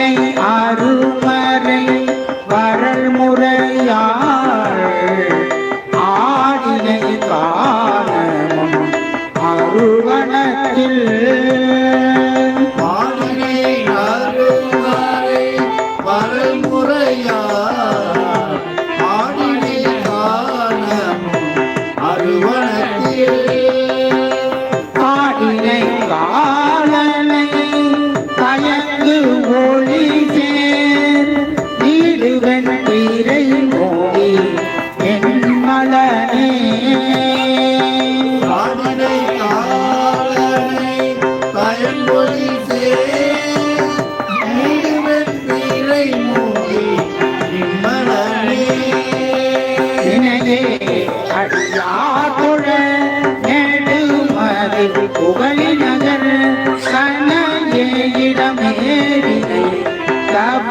ஆனை அருமறை வரல் முறையாள் ஆடினை காணமும் உயிரை ஓவி என் மலனே பயன்பொழி சேரை மூடி மலனே எனவே அடியாக்குழ நெடுமறை புகழி நகர் சனையிடமேறி தப